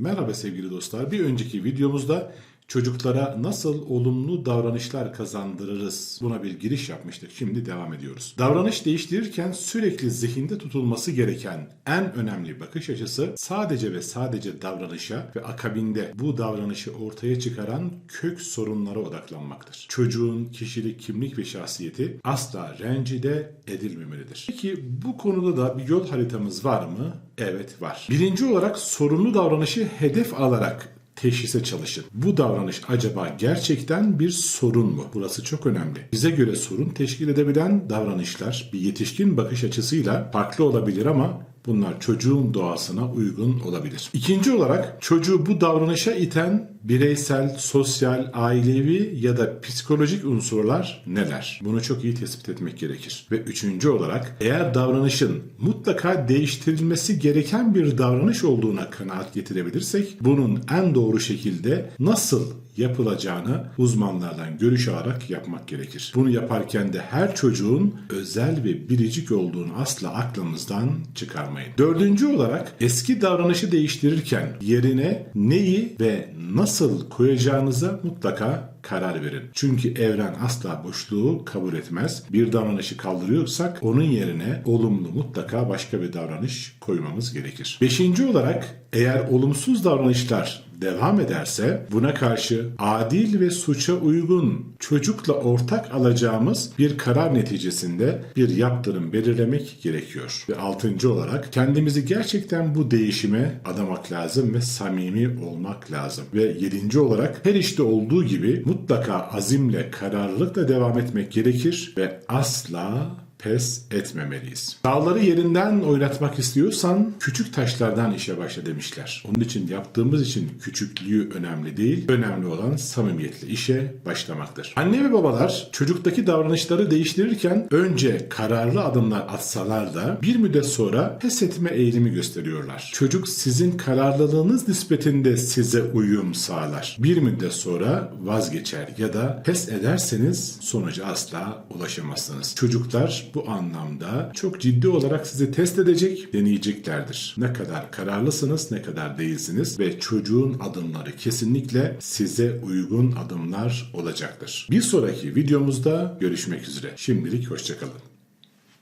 Merhaba sevgili dostlar. Bir önceki videomuzda çocuklara nasıl olumlu davranışlar kazandırırız buna bir giriş yapmıştık. Şimdi devam ediyoruz. Davranış değiştirirken sürekli zihinde tutulması gereken en önemli bakış açısı sadece ve sadece davranışa ve akabinde bu davranışı ortaya çıkaran kök sorunlara odaklanmaktır. Çocuğun kişilik, kimlik ve şahsiyeti asla rencide edilmemelidir. Peki bu konuda da bir yol haritamız var mı? Evet var. Birinci olarak sorunlu davranışı hedef alarak teşhise çalışın. Bu davranış acaba gerçekten bir sorun mu? Burası çok önemli. Bize göre sorun teşkil edebilen davranışlar bir yetişkin bakış açısıyla farklı olabilir ama bunlar çocuğun doğasına uygun olabilir. İkinci olarak çocuğu bu davranışa iten bireysel, sosyal, ailevi ya da psikolojik unsurlar neler? Bunu çok iyi tespit etmek gerekir. Ve üçüncü olarak eğer davranışın mutlaka değiştirilmesi gereken bir davranış olduğuna kanaat getirebilirsek bunun en doğru şekilde nasıl yapılacağını uzmanlardan görüş alarak yapmak gerekir. Bunu yaparken de her çocuğun özel ve biricik olduğunu asla aklımızdan çıkarmayın. Dördüncü olarak eski davranışı değiştirirken yerine neyi ve nasıl koyacağınıza mutlaka karar verin. Çünkü evren asla boşluğu kabul etmez. Bir davranışı kaldırıyorsak onun yerine olumlu mutlaka başka bir davranış koymamız gerekir. Beşinci olarak eğer olumsuz davranışlar devam ederse buna karşı adil ve suça uygun çocukla ortak alacağımız bir karar neticesinde bir yaptırım belirlemek gerekiyor. Ve altıncı olarak kendimizi gerçekten bu değişime adamak lazım ve samimi olmak lazım. Ve yedinci olarak her işte olduğu gibi mutlaka azimle, kararlılıkla devam etmek gerekir ve asla pes etmemeliyiz. Dağları yerinden oynatmak istiyorsan küçük taşlardan işe başla demişler. Onun için yaptığımız için küçüklüğü önemli değil. Önemli olan samimiyetle işe başlamaktır. Anne ve babalar çocuktaki davranışları değiştirirken önce kararlı adımlar atsalar da bir müddet sonra pes etme eğilimi gösteriyorlar. Çocuk sizin kararlılığınız nispetinde size uyum sağlar. Bir müddet sonra vazgeçer ya da pes ederseniz sonuca asla ulaşamazsınız. Çocuklar bu anlamda çok ciddi olarak sizi test edecek, deneyeceklerdir. Ne kadar kararlısınız, ne kadar değilsiniz ve çocuğun adımları kesinlikle size uygun adımlar olacaktır. Bir sonraki videomuzda görüşmek üzere. Şimdilik hoşçakalın.